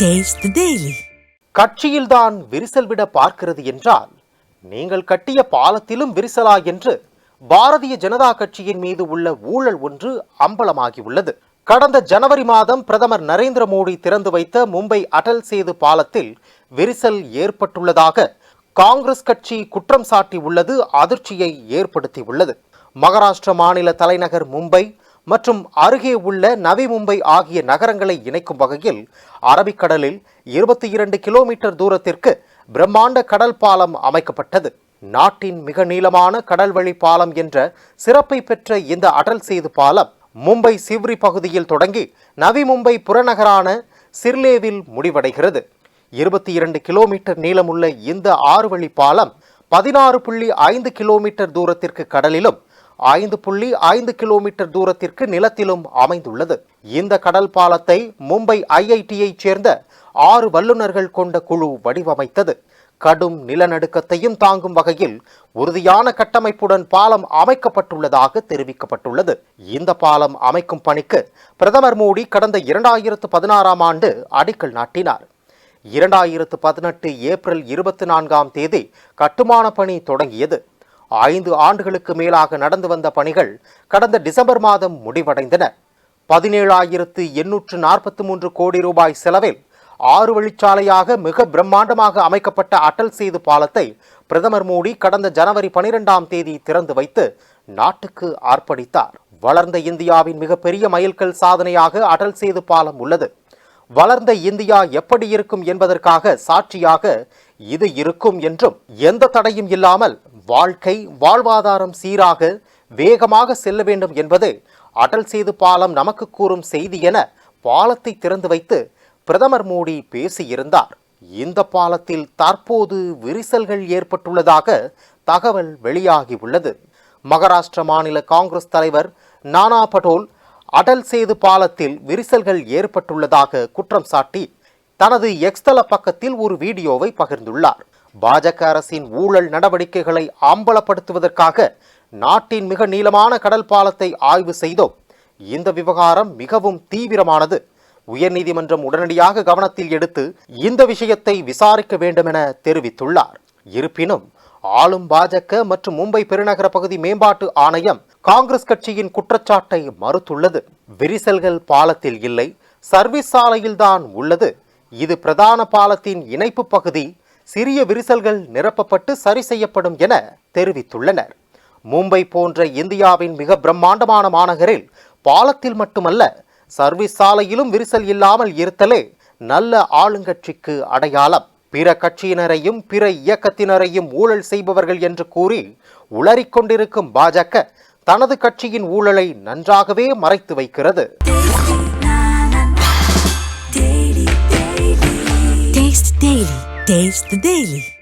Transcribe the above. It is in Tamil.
டேஸ்ட் கட்சியில்தான் விரிசல் விட பார்க்கிறது என்றால் நீங்கள் கட்டிய பாலத்திலும் விரிசலா என்று பாரதிய ஜனதா கட்சியின் மீது உள்ள ஊழல் ஒன்று அம்பலமாகியுள்ளது. கடந்த ஜனவரி மாதம் பிரதமர் நரேந்திர மோடி திறந்து வைத்த மும்பை அடல் சேது பாலத்தில் விரிசல் ஏற்பட்டுள்ளதாக காங்கிரஸ் கட்சி குற்றம் சாட்டியுள்ளது அதிர்ச்சியை ஏற்படுத்தியுள்ளது. மகாராஷ்டிர மாநில தலைநகர் மும்பை மற்றும் அருகே உள்ள நவி மும்பை ஆகிய நகரங்களை இணைக்கும் வகையில் அரபிக்கடலில் இருபத்தி இரண்டு கிலோமீட்டர் தூரத்திற்கு பிரம்மாண்ட கடல் பாலம் அமைக்கப்பட்டது. நாட்டின் மிக நீளமான கடல்வழி பாலம் என்ற சிறப்பை பெற்ற இந்த அடல் சேது பாலம் மும்பை சிவ்ரி பகுதியில் தொடங்கி நவி மும்பை புறநகரான சிர்லேவில் முடிவடைகிறது. இருபத்தி இரண்டு கிலோமீட்டர் நீளமுள்ள இந்த ஆறு வழி பாலம் பதினாறு புள்ளி ஐந்து கிலோமீட்டர் தூரத்திற்கு கடலிலும் ஐந்து புள்ளி ஐந்து கிலோமீட்டர் தூரத்திற்கு நிலத்திலும் அமைந்துள்ளது. இந்த கடல் பாலத்தை மும்பை ஐஐடியைச் சேர்ந்த ஆறு வல்லுநர்கள் கொண்ட குழு வடிவமைத்தது. கடும் நிலநடுக்கத்தையும் தாங்கும் வகையில் உறுதியான கட்டமைப்புடன் பாலம் அமைக்கப்பட்டுள்ளதாக தெரிவிக்கப்பட்டுள்ளது. இந்த பாலம் அமைக்கும் பணிக்கு பிரதமர் மோடி கடந்த இரண்டாயிரத்து பதினாறாம் ஆண்டு அடிக்கல் நாட்டினார். இரண்டாயிரத்து பதினெட்டு ஏப்ரல் இருபத்தி நான்காம் தேதி கட்டுமான பணி தொடங்கியது. ஐந்து ஆண்டுகளுக்கு மேலாக நடந்து வந்த பணிகள் கடந்த டிசம்பர் மாதம் முடிவடைந்தன. பதினேழாயிரத்து எண்ணூற்று நாற்பத்தி மூன்று கோடி ரூபாய் செலவில் ஆறு வழிச்சாலையாக மிக பிரம்மாண்டமாக அமைக்கப்பட்ட அட்டல் சேது பாலத்தை பிரதமர் மோடி கடந்த ஜனவரி பனிரெண்டாம் தேதி திறந்து வைத்து நாட்டுக்கு அர்ப்பணித்தார். வளர்ந்த இந்தியாவின் மிகப்பெரிய மைல்கல் சாதனையாக அடல் சேது பாலம் உள்ளது. வளர்ந்த இந்தியா எப்படி இருக்கும் என்பதற்காக சாட்சியாக இது இருக்கும் என்றும் எந்த தடையும் இல்லாமல் வாழ்க்கை வாழ்வாதாரம் சீராக வேகமாக செல்ல வேண்டும் என்பது அடல் சேது பாலம் நமக்கு கூறும் செய்தி என பாலத்தை திறந்து வைத்து பிரதமர் மோடி பேசியிருந்தார். இந்த பாலத்தில் தற்போது விரிசல்கள் ஏற்பட்டுள்ளதாக தகவல் வெளியாகியுள்ளது. மகாராஷ்டிர மாநில காங்கிரஸ் தலைவர் நானா பட்டோல் அடல் சேது பாலத்தில் விரிசல்கள் ஏற்பட்டுள்ளதாக குற்றம் சாட்டி தனது எக்ஸ்தல பக்கத்தில் ஒரு வீடியோவை பகிர்ந்துள்ளார். பாஜக அரசின் ஊழல் நடவடிக்கைகளை அம்பலப்படுத்துவதற்காக நாட்டின் மிக நீளமான கடல் பாலத்தை ஆய்வு செய்தோம். இந்த விவகாரம் மிகவும் தீவிரமானது. உயர்நீதிமன்றம் உடனடியாக கவனத்தில் எடுத்து இந்த விஷயத்தை விசாரிக்க வேண்டும் என தெரிவித்துள்ளார். இருப்பினும் ஆளும் பாஜக மற்றும் மும்பை பெருநகர பகுதி மேம்பாட்டு ஆணையம் காங்கிரஸ் கட்சியின் குற்றச்சாட்டை மறுத்துள்ளது. விரிசல்கள் பாலத்தில் இல்லை சர்வீஸ் சாலையில்தான் உள்ளது. இது பிரதான பாலத்தின் இணைப்பு பகுதி சிறிய விரிசல்கள் நிரப்பப்பட்டு சரி செய்யப்படும் என தெரிவித்துள்ளனர். மும்பை போன்ற இந்தியாவின் மிக பிரம்மாண்டமான மாநகரில் பாலத்தில் மட்டுமல்ல சர்வீஸ் சாலையிலும் விரிசல் இல்லாமல் இருத்தலே நல்ல ஆளுங்கட்சிக்கு அடையாளம். பிற கட்சியினரையும் பிற இயக்கத்தினரையும் ஊழல் செய்பவர்கள் என்று கூறி உளறிக்கொண்டிருக்கும் பாஜக தனது கட்சியின் ஊழலை நன்றாகவே மறைத்து வைக்கிறது. Taste the Daily.